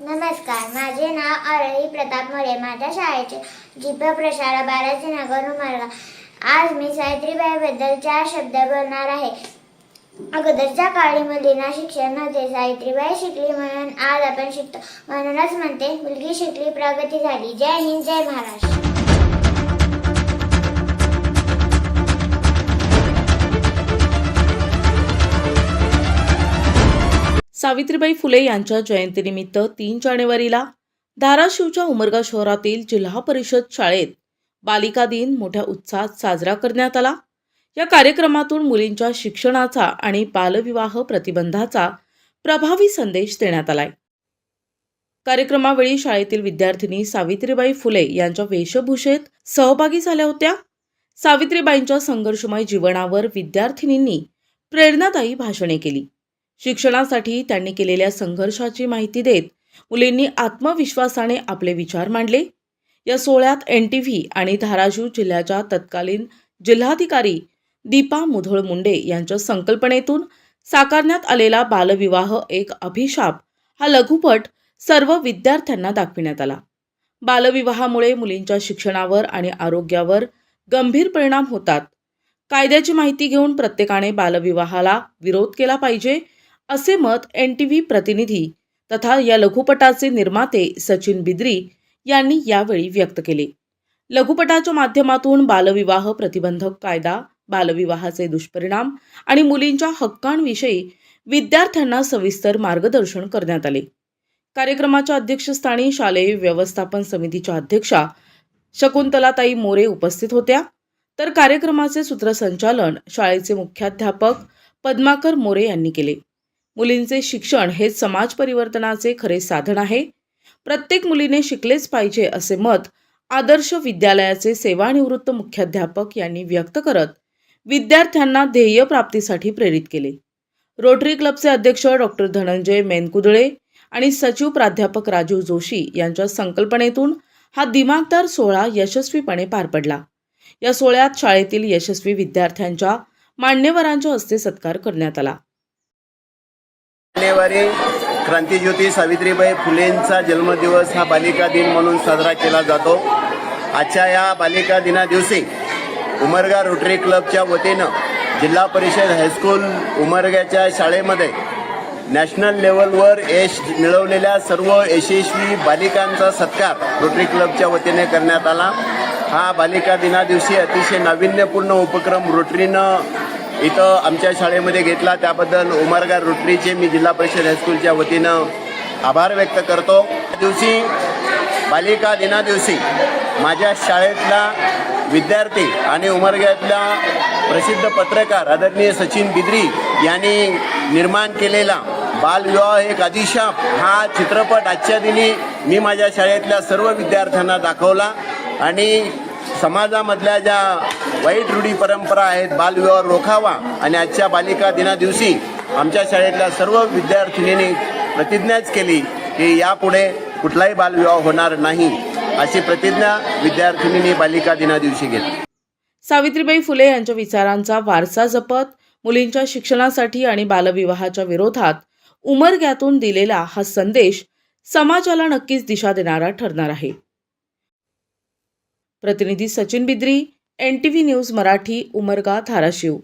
नमस्कार माझे नाव आरळी प्रताप मोरे माझ्या शाळेचे जिप प्रशाला बाराचे नगर उमरगा. आज मी सावित्रीबाईबद्दल चार शब्द बोलणार आहे. अगोदरच्या काळी मुलींना शिक्षण नव्हते. सावित्रीबाई शिकली म्हणून आज आपण शिकतो. म्हणूनच म्हणते मुलगी शिकली प्रगती झाली. जय हिंद जय महाराष्ट्र. सावित्रीबाई फुले यांच्या जयंतीनिमित्त तीन जानेवारीला धाराशिवच्या उमरगा शहरातील जिल्हा परिषद शाळेत बालिका दिन मोठ्या उत्साहात साजरा करण्यात आला. या कार्यक्रमातून मुलींच्या शिक्षणाचा आणि बालविवाह प्रतिबंधाचा प्रभावी संदेश देण्यात आलाय. कार्यक्रमावेळी शाळेतील विद्यार्थिनी सावित्रीबाई फुले यांच्या वेशभूषेत सहभागी झाल्या होत्या. सावित्रीबाईंच्या संघर्षमय जीवनावर विद्यार्थिनींनी प्रेरणादायी भाषणे केली. शिक्षणासाठी त्यांनी केलेल्या संघर्षाची माहिती देत मुलींनी आत्मविश्वासाने आपले विचार मांडले. या सोहळ्यात एन टी व्ही आणि धाराशिव जिल्ह्याच्या तत्कालीन जिल्हाधिकारी दीपा मुधोळ मुंडे यांच्या संकल्पनेतून साकारण्यात आलेला बालविवाह एक अभिशाप हा लघुपट सर्व विद्यार्थ्यांना दाखविण्यात आला. बालविवाहामुळे मुलींच्या शिक्षणावर आणि आरोग्यावर गंभीर परिणाम होतात. कायद्याची माहिती घेऊन प्रत्येकाने बालविवाहाला विरोध केला पाहिजे असे मत एन टी व्ही प्रतिनिधी तथा या लघुपटाचे निर्माते सचिन बिद्री यांनी यावेळी व्यक्त केले. लघुपटाच्या माध्यमातून बालविवाह प्रतिबंधक कायदा बालविवाहाचे दुष्परिणाम आणि मुलींच्या हक्कांविषयी विद्यार्थ्यांना सविस्तर मार्गदर्शन करण्यात आले. कार्यक्रमाच्या अध्यक्षस्थानी शालेय व्यवस्थापन समितीच्या अध्यक्षा शकुंतलाताई मोरे उपस्थित होत्या. तर कार्यक्रमाचे सूत्रसंचालन शाळेचे मुख्याध्यापक पद्माकर मोरे यांनी केले. मुलींचे शिक्षण हे समाज परिवर्तनाचे खरे साधन आहे. प्रत्येक मुलीने शिकलेच पाहिजे असे मत आदर्श विद्यालयाचे सेवानिवृत्त मुख्याध्यापक यांनी व्यक्त करत विद्यार्थ्यांना ध्येय प्राप्तीसाठी प्रेरित केले. रोटरी क्लबचे अध्यक्ष डॉक्टर धनंजय मेनकुदळे आणि सचिव प्राध्यापक राजीव जोशी यांच्या संकल्पनेतून हा दिमागदार सोहळा यशस्वीपणे पार पडला. या सोहळ्यात शाळेतील यशस्वी विद्यार्थ्यांच्या मान्यवरांच्या हस्ते सत्कार करण्यात आला. जानेवारी क्रांतीज्योती सावित्रीबाई फुलेंचा जन्मदिवस हा बालिका दिन म्हणून साजरा केला जातो. आजच्या या बालिका दिना दिवशी उमरगा रोटरी क्लबच्या वतीनं जिल्हा परिषद हायस्कूल उमरग्याच्या शाळेमध्ये नॅशनल लेवलवर यश मिळवलेल्या सर्व यशस्वी बालिकांचा सत्कार रोटरी क्लबच्या वतीने करण्यात आला. हा बालिका दिना दिवशी अतिशय नाविन्यपूर्ण उपक्रम रोटरीनं इथं आमच्या शाळेमध्ये घेतला. त्याबद्दल उमरगार रोटरीचे मी जिल्हा परिषद हायस्कूलच्या वतीनं आभार व्यक्त करतो. त्या दिवशी बालिका दिना दिवशी माझ्या शाळेतला विद्यार्थी आणि उमरग्यातला प्रसिद्ध पत्रकार आदरणीय सचिन बिद्री यांनी निर्माण केलेला बालविवाह एक अधिशाप हा चित्रपट आजच्या दिनी मी माझ्या शाळेतल्या सर्व विद्यार्थ्यांना दाखवला. आणि समाजामधल्या ज्या वाईट रूढी परंपरा आहेत बालविवाह रोखावा आणि आजच्या बालिका दिना दिवशी आमच्या शाळेतल्या सर्व विद्यार्थिनींनी प्रतिज्ञाच केली की यापुढे कुठलाही बालविवाह होणार नाही अशी प्रतिज्ञा विद्यार्थिनींनी बालिका दिना दिवशी घेतली. सावित्रीबाई फुले यांच्या विचारांचा वारसा जपत मुलींच्या शिक्षणासाठी आणि बालविवाहाच्या विरोधात उमरग्यातून दिलेला हा संदेश समाजाला नक्कीच दिशा देणारा ठरणार आहे. प्रतिनिधी Sachin Bidri N T V news Marathi Umarga Dharashiv.